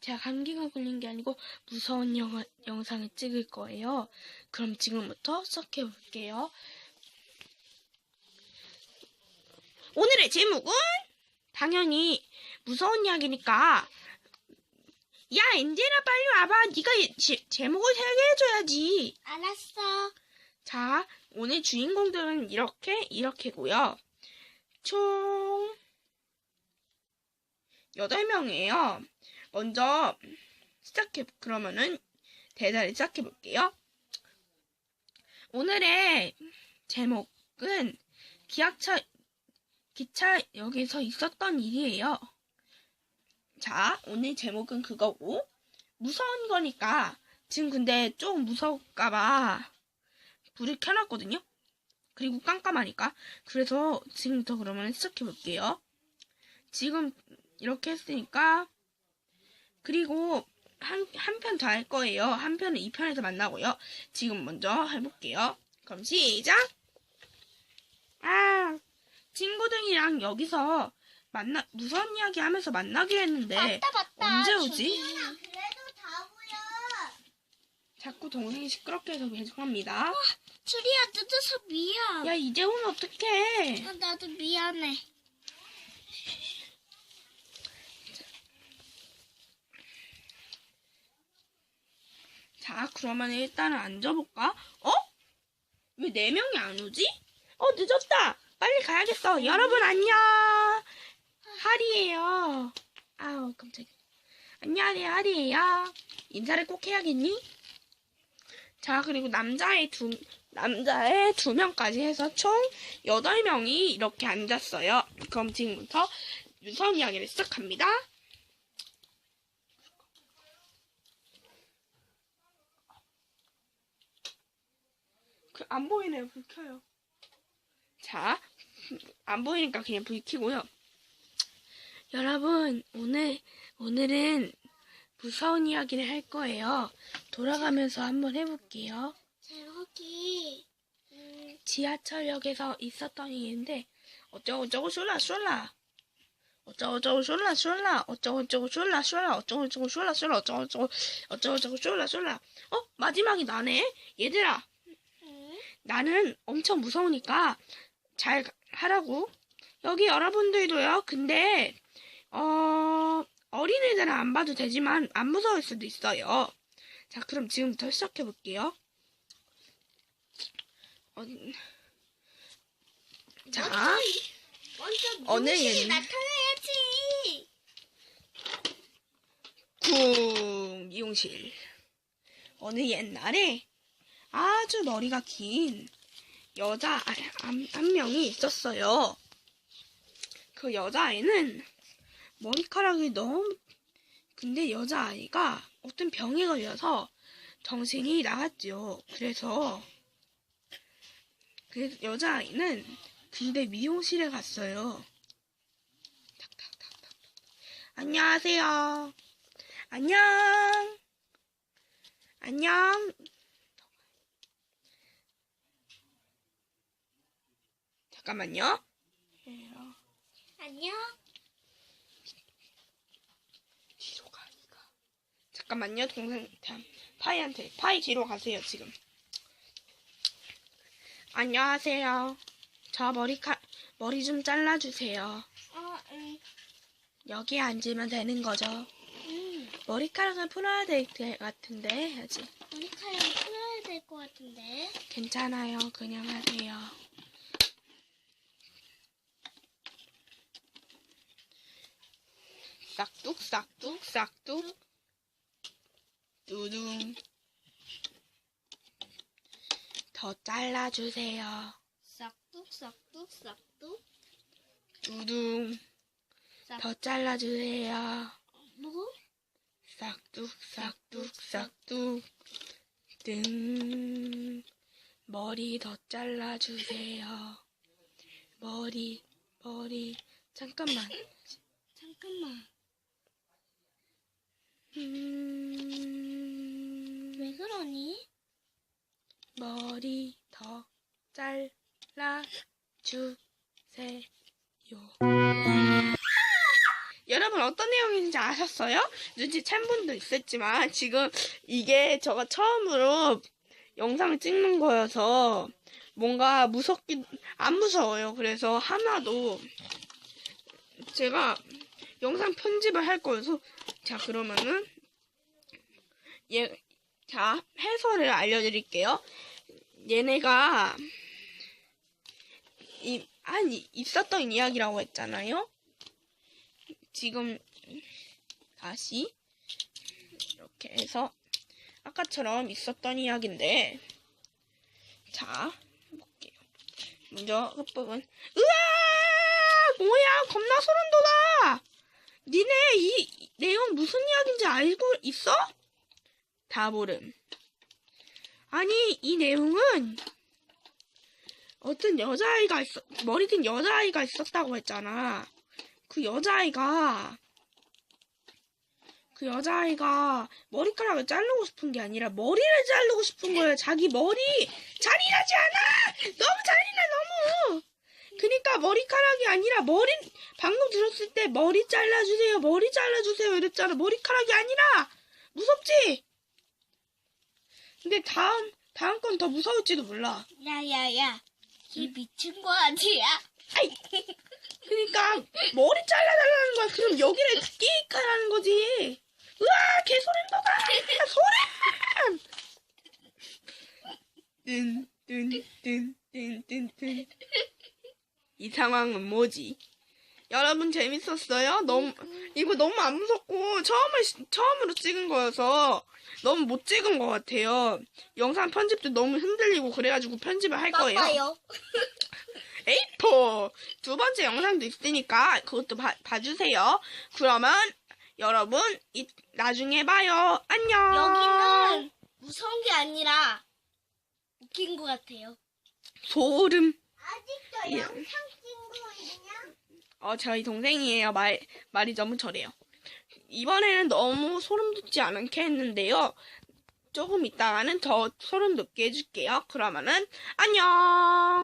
제가 감기가 걸린 게 아니고 무서운 영화, 영상을 찍을 거예요. 그럼 지금부터 시작해 볼게요. 오늘의 제목은 당연히 무서운 이야기니까 야 엔젤아 빨리 와봐. 네가 이- 제, 제목을 소개해줘야지. 알았어. 자, 오늘 주인공들은 이렇게, 이렇게고요. 총 8명이에요. 먼저 시작해, 그러면은 대사를 시작해 볼게요. 오늘의 제목은 기차차, 기차 역에서 있었던 일이에요. 자, 오늘 제목은 그거고, 무서운 거니까, 지금 근데 좀 무서울까봐, 불을 켜놨거든요. 그리고 깜깜하니까. 그래서 지금부터 그러면 시작해 볼게요. 지금 이렇게 했으니까 그리고 한 한 편 더 할 거예요. 한 편은 2편에서 만나고요. 지금 먼저 해볼게요. 그럼 시작. 아 친구들이랑 여기서 만나 무서운 이야기 하면서 만나기로 했는데 맞다 맞다. 언제 오지? 그래도 다 보여. 자꾸 동생이 시끄럽게 해서 죄송합니다. 줄이야 늦어서 미안. 야 이제 오면 어떡해? 아, 나도 미안해. 자, 그러면 일단은 앉아볼까? 어? 왜 네 명이 안 오지? 어, 늦었다! 빨리 가야겠어. 여러분, 안녕! 하리예요. 아우, 깜짝이야. 안녕하세요, 하리예요. 인사를 꼭 해야겠니? 자, 그리고 남자의 두, 남자의 두 명까지 해서 총 여덟 명이 이렇게 앉았어요. 그럼 지금부터 유선 이야기를 시작합니다. 안 보이네요. 불 켜요. 자, 안 보이니까 그냥 불 켜고요. 여러분, 오늘, 오늘은 무서운 이야기를 할 거예요. 돌아가면서 한번 해볼게요. 제목이 음, 지하철역에서 있었던 일인데, 어쩌고저쩌고 쏠라, 쏠라. 어쩌고저쩌고 쏠라, 쏠라. 어쩌고저쩌고 쏠라, 쏠라. 어쩌고저쩌고 쏠라, 쏠라. 어쩌고저쩌고, 어쩌고저쩌고 쏠라, 쏠라. 어? 마지막이 나네? 얘들아, 음, 나는 엄청 무서우니까 잘 가- 하라고. 여기 여러분들도요. 근데 어 어린애들은 안 봐도 되지만 안 무서울 수도 있어요. 자, 그럼 지금부터 시작해 볼게요. 어, 자, 먼저 어느 얘는- 나타나야지. 쿵 미용실. 어느 옛날에 아주 머리가 긴 여자 아, 한, 한 명이 있었어요. 그 여자아이는 머리카락이 너무 근데 여자아이가 어떤 병에 걸려서 정신이 나갔죠. 그래서 그 여자아이는 근데 미용실에 갔어요. 안녕하세요. 안녕. 안녕. 잠깐만요. 안녕. 뒤로 가, 니가. 잠깐만요, 동생, 참, 파이한테. 파이 뒤로 가세요, 지금. 안녕하세요. 저 머리카, 머리 좀 잘라주세요. 어, 음, 여기에 앉으면 되는 거죠. 음. 머리카락을 풀어야 될 것 같은데, 해야지. 머리카락 풀어야 될 것 같은데. 괜찮아요. 그냥 하세요. 싹둑 싹둑 싹둑 두둥 더 잘라주세요. 싹둑 싹둑 싹둑. 두둥 싹. 더 잘라주세요. 뭐? 싹둑 싹둑 싹둑 등 머리 더 잘라주세요. 머리 머리 잠깐만 잠깐만. 음, 왜 그러니? 머리 더 잘라주세요. 여러분 어떤 내용인지 아셨어요? 눈치챈 분도 있었지만 지금 이게 제가 처음으로 영상을 찍는 거여서 뭔가 무섭긴 안 무서워요. 그래서 하나도 제가 영상 편집을 할 거여서 자 그러면은 얘자 해설을 알려드릴게요. 얘네가 이, 한 이- 있었던 이야기라고 했잖아요. 지금 다시 이렇게 해서 아까처럼 있었던 이야기인데 자 볼게요. 먼저 끝부분 으아 뭐야 겁나 소름 돋아. 니네 이, 이 내용 무슨 이야기인지 알고 있어? 다 모름. 아니 이 내용은 어떤 여자아이가 있어 머리 든 여자아이가 있었다고 했잖아. 그 여자아이가 그 여자아이가 머리카락을 자르고 싶은 게 아니라 머리를 자르고 싶은 거예요. 자기 머리 잔인하지 않아? 너무 너무. 그니까 머리카락이 아니라 머리 방금 들었을 때 머리 잘라주세요. 머리 잘라주세요. 이랬잖아. 머리카락이 아니라 무섭지? 근데 다음 다음 건 더 무서울지도 몰라. 야야야. 이 미친 거 아니야? 아이. 그니까 머리 잘라달라는 거야. 그럼 여기를 끼익하라는 거지. 으아, 개 소름 돋아. 소름. 뜬 뜬 뜬 뜬 뜬뜬. 이 상황은 뭐지? 여러분 재밌었어요? 너무 이거 너무 안 무섭고 처음에 처음으로 찍은 거여서 너무 못 찍은 것 같아요. 영상 편집도 너무 흔들리고 그래가지고 편집을 할 거예요. 에이포 두 번째 영상도 있으니까 그것도 봐, 봐주세요. 그러면 여러분 이, 나중에 봐요. 안녕. 여기는 무서운 게 아니라 웃긴 것 같아요. 소름. 아직도 예. 영상 찍고 있냐? 어 저희 동생이에요. 말 말이 너무 저래요. 이번에는 너무 소름 돋지 않게 했는데요. 조금 있다가는 더 소름 돋게 해줄게요. 그러면은 안녕.